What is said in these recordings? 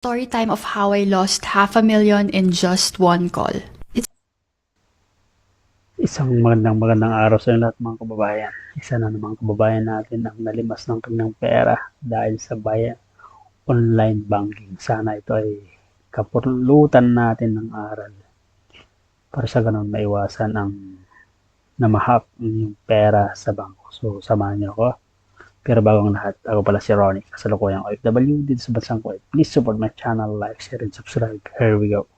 Story time of how I lost half a million in just one call. It's Isang magandang magandang araw sa lahat mga kababayan. Isa na namang kababayan natin ang nalimas ng kanyang pera dahil sa bayan online banking. Sana ito ay kapulutan natin ng aral para sa ganun maiwasan ang namahak ng pera sa bangko. So, samahan niyo ako. Pero bago ang lahat, ako pala si Ronnie, kasalukuyang OFW dito sa bansang Kuwait. Please support my channel, like, share, and subscribe. Here we go.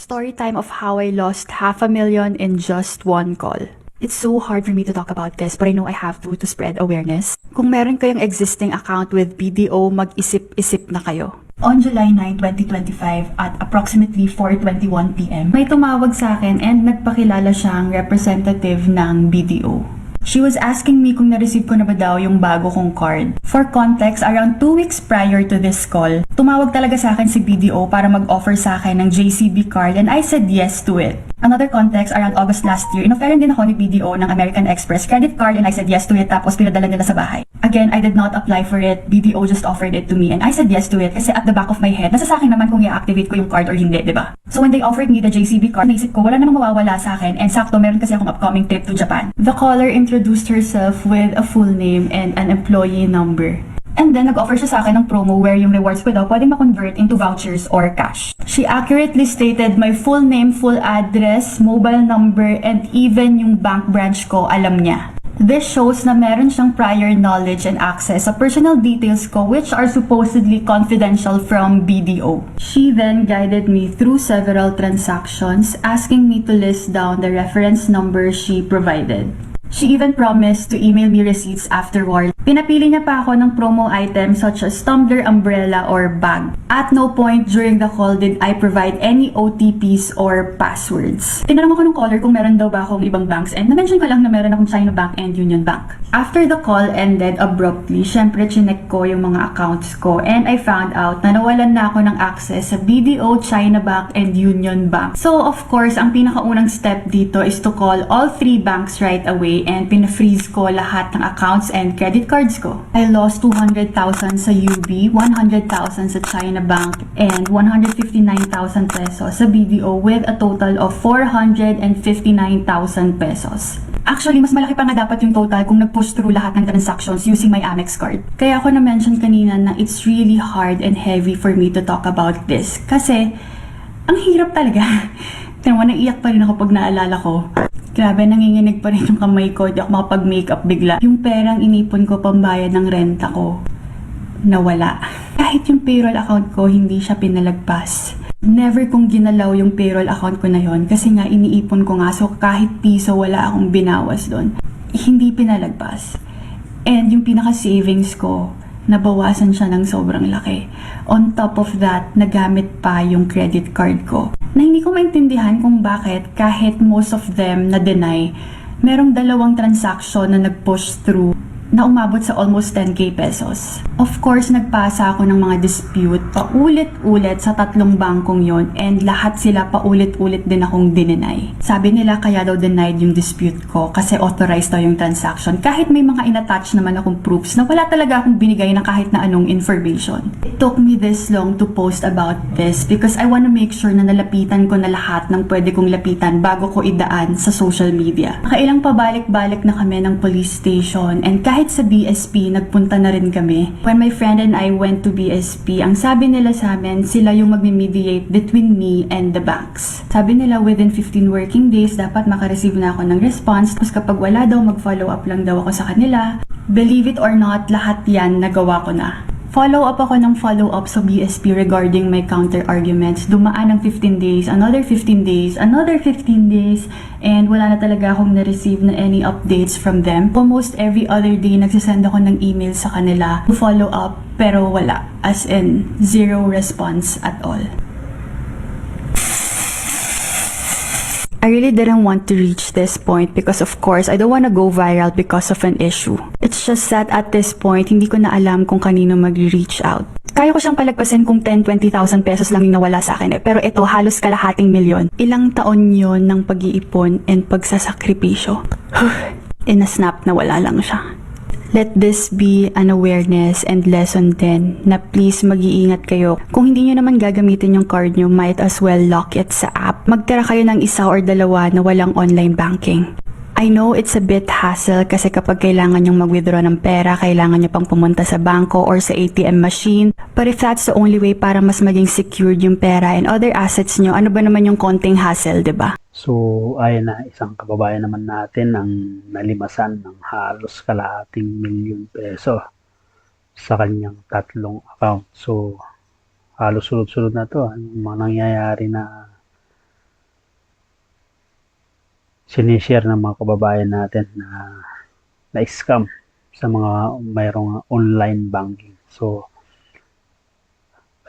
story time of how I lost half a million in just one call. It's so hard for me to talk about this, but I know I have to to spread awareness. Kung meron kayong existing account with BDO, mag-isip-isip na kayo. On July 9, 2025 at approximately 4.21pm, may tumawag sa akin and nagpakilala siyang representative ng BDO. She was asking me kung na-receive ko na ba daw yung bago kong card. For context, around 2 weeks prior to this call, tumawag talaga sa akin si BDO para mag-offer sa akin ng JCB card and I said yes to it. Another context, around August last year, inofferan din ako ni BDO ng American Express credit card and I said yes to it tapos pinadala nila sa bahay. Again, I did not apply for it. BDO just offered it to me and I said yes to it kasi at the back of my head, nasa sa akin naman kung i-activate ko yung card or hindi, di ba? So when they offered me the JCB card, naisip ko wala namang mawawala sa akin and sakto meron kasi akong upcoming trip to Japan. The caller introduced herself with a full name and an employee number. And then, nag-offer siya sa akin ng promo where yung rewards ko daw pwede ma-convert into vouchers or cash. She accurately stated my full name, full address, mobile number, and even yung bank branch ko, alam niya. This shows na meron siyang prior knowledge and access sa personal details ko which are supposedly confidential from BDO. She then guided me through several transactions asking me to list down the reference number she provided. She even promised to email me receipts afterward. Pinapili niya pa ako ng promo items such as tumbler, umbrella, or bag. At no point during the call did I provide any OTPs or passwords. Tinanong ako ng caller kung meron daw ba akong ibang banks and na-mention ko lang na meron akong China Bank and Union Bank. After the call ended abruptly, syempre chinek ko yung mga accounts ko and I found out na nawalan na ako ng access sa BDO, China Bank, and Union Bank. So of course, ang pinakaunang step dito is to call all three banks right away and pina-freeze ko lahat ng accounts and credit cards ko. I lost 200,000 sa UB, 100,000 sa China Bank, and 159,000 pesos sa BDO with a total of 459,000 pesos. Actually, mas malaki pa nga dapat yung total kung nag-push through lahat ng transactions using my Amex card. Kaya ako na-mention kanina na it's really hard and heavy for me to talk about this. Kasi, ang hirap talaga. Tinawa, naiiyak pa rin ako pag naalala ko. Grabe, nanginginig pa rin yung kamay ko. Di ako makapag-makeup bigla. Yung perang inipon ko pambayad ng renta ko, nawala. Kahit yung payroll account ko, hindi siya pinalagpas. Never kong ginalaw yung payroll account ko na yon kasi nga iniipon ko nga. So kahit piso wala akong binawas doon. Hindi pinalagpas. And yung pinaka-savings ko, nabawasan siya ng sobrang laki. On top of that, nagamit pa yung credit card ko. Na hindi ko maintindihan kung bakit kahit most of them na deny, merong dalawang transaction na nag-push through na umabot sa almost 10k pesos. Of course, nagpasa ako ng mga dispute paulit-ulit sa tatlong bangkong yon and lahat sila paulit-ulit din akong dininay. Sabi nila kaya daw denied yung dispute ko kasi authorized daw yung transaction kahit may mga inattach naman akong proofs na wala talaga akong binigay ng kahit na anong information. It took me this long to post about this because I want to make sure na nalapitan ko na lahat ng pwede kong lapitan bago ko idaan sa social media. Nakailang pabalik-balik na kami ng police station and kahit sa BSP, nagpunta na rin kami. When my friend and I went to BSP, ang sabi nila sa amin, sila yung magme-mediate between me and the banks. Sabi nila within 15 working days, dapat makareceive na ako ng response. Tapos kapag wala daw, mag-follow up lang daw ako sa kanila. Believe it or not, lahat yan nagawa ko na. Follow up ako ng follow up sa BSP regarding my counter arguments. Dumaan ng 15 days, another 15 days, another 15 days, and wala na talaga akong na-receive na any updates from them. Almost every other day, nagsasend ako ng email sa kanila to follow up, pero wala. As in, zero response at all. I really didn't want to reach this point because of course, I don't want to go viral because of an issue. It's just that at this point, hindi ko na alam kung kanino mag-reach out. Kaya ko siyang palagpasin kung 10, 20,000 pesos lang yung nawala sa akin eh. Pero ito, halos kalahating milyon. Ilang taon yon ng pag-iipon and pagsasakripisyo. In a snap na wala lang siya. Let this be an awareness and lesson din na please mag-iingat kayo. Kung hindi nyo naman gagamitin yung card nyo, might as well lock it sa app. Magtira kayo ng isa or dalawa na walang online banking. I know it's a bit hassle kasi kapag kailangan yung mag-withdraw ng pera, kailangan nyo pang pumunta sa bangko or sa ATM machine. But if that's the only way para mas maging secured yung pera and other assets nyo, ano ba naman yung konting hassle, 'di ba? So, ayun na, isang kababayan naman natin ang nalimasan ng halos kalahating milyon peso sa kanyang tatlong account. So, halos sunod-sunod na to. Yung mga nangyayari na sinishare ng mga kababayan natin na na-scam sa mga mayroong online banking. So,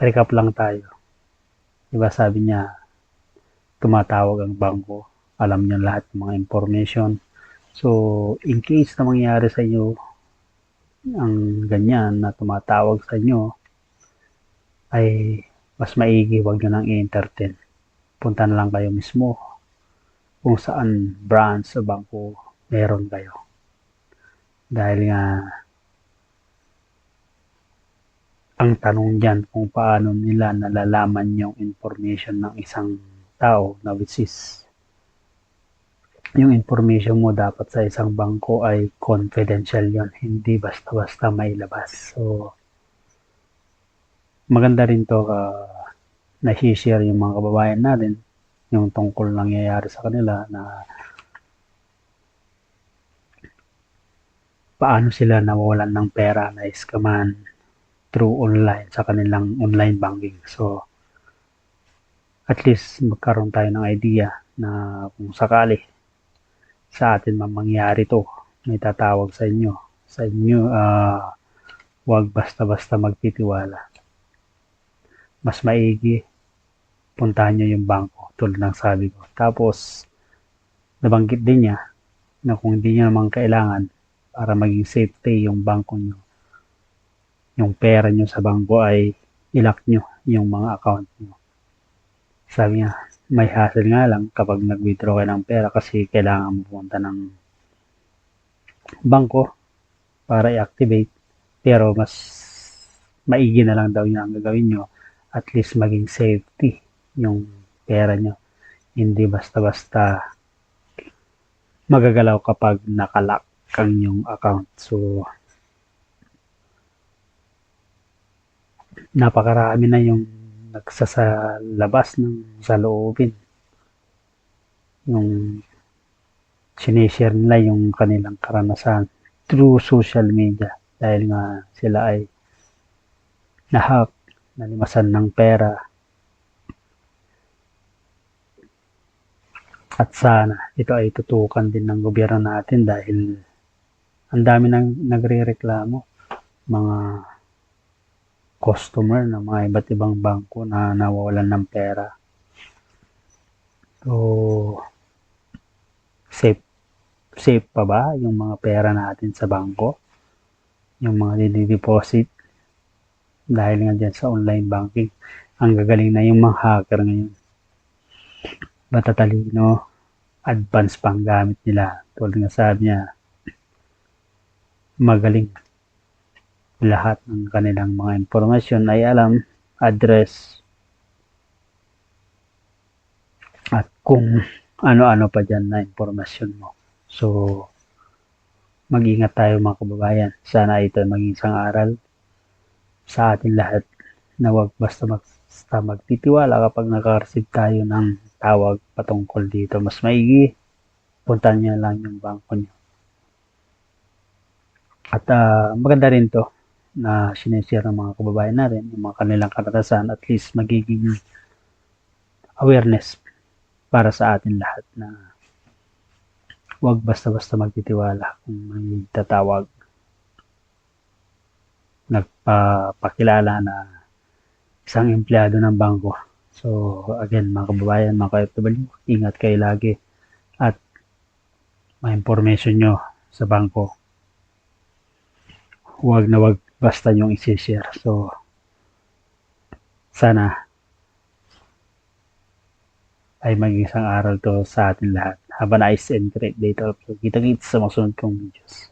recap lang tayo. Diba sabi niya, tumatawag ang bangko, alam niya lahat ng mga information. So, in case na mangyari sa inyo ang ganyan na tumatawag sa inyo, ay mas maigi wag nyo nang i-entertain. Punta na lang kayo mismo kung saan branch sa bangko meron kayo. Dahil nga ang tanong dyan kung paano nila nalalaman yung information ng isang tao na which is yung information mo dapat sa isang bangko ay confidential yon hindi basta-basta may labas so maganda rin to uh, na share yung mga kababayan natin yung tungkol nangyayari sa kanila na paano sila nawawalan ng pera na iskaman through online sa kanilang online banking so at least magkaroon tayo ng idea na kung sakali sa atin man mangyari to, may tatawag sa inyo. Sa inyo, ah, wag basta-basta magtitiwala. Mas maigi, puntahan nyo yung bangko, tulad ng sabi ko. Tapos, nabanggit din niya na kung hindi nyo naman kailangan para maging safety yung bangko nyo, yung pera nyo sa bangko ay ilock nyo yung mga account nyo. Sabi niya, may hassle nga lang kapag nag-withdraw kayo ng pera kasi kailangan pumunta ng bangko para i-activate. Pero mas maigi na lang daw yun ang gagawin nyo. At least maging safety yung pera nyo. Hindi basta-basta magagalaw kapag nakalock ang yung account. So, napakarami na yung nagsasalabas ng saloobin. Yung sinishare nila yung kanilang karanasan through social media dahil nga sila ay nahack, nalimasan ng pera. At sana ito ay tutukan din ng gobyerno natin dahil ang dami nang nagre-reklamo mga customer ng mga iba't ibang bangko na nawawalan ng pera. So, safe, safe pa ba yung mga pera natin sa bangko? Yung mga dideposit dahil nga dyan sa online banking. Ang gagaling na yung mga hacker ngayon. Matatalino, advance pang gamit nila. Tulad nga sabi niya, magaling lahat ng kanilang mga impormasyon ay alam, address, at kung ano-ano pa dyan na impormasyon mo. So, mag-ingat tayo mga kababayan. Sana ito maging isang aral sa atin lahat na wag basta basta magtitiwala kapag naka-receive tayo ng tawag patungkol dito. Mas maigi, puntahan niya lang yung bangko niyo. At ah, maganda rin to na sinishare ng mga kababayan natin, yung mga kanilang karanasan, at least magiging awareness para sa atin lahat na huwag basta-basta magtitiwala kung may tatawag nagpapakilala na isang empleyado ng bangko. So, again, mga kababayan, mga ka-FW, ingat kayo lagi at may information nyo sa bangko. Huwag na wag basta yung isi-share. So, sana ay maging isang aral to sa atin lahat. Have a nice and great day to all. So, kita-kits sa mga kong videos.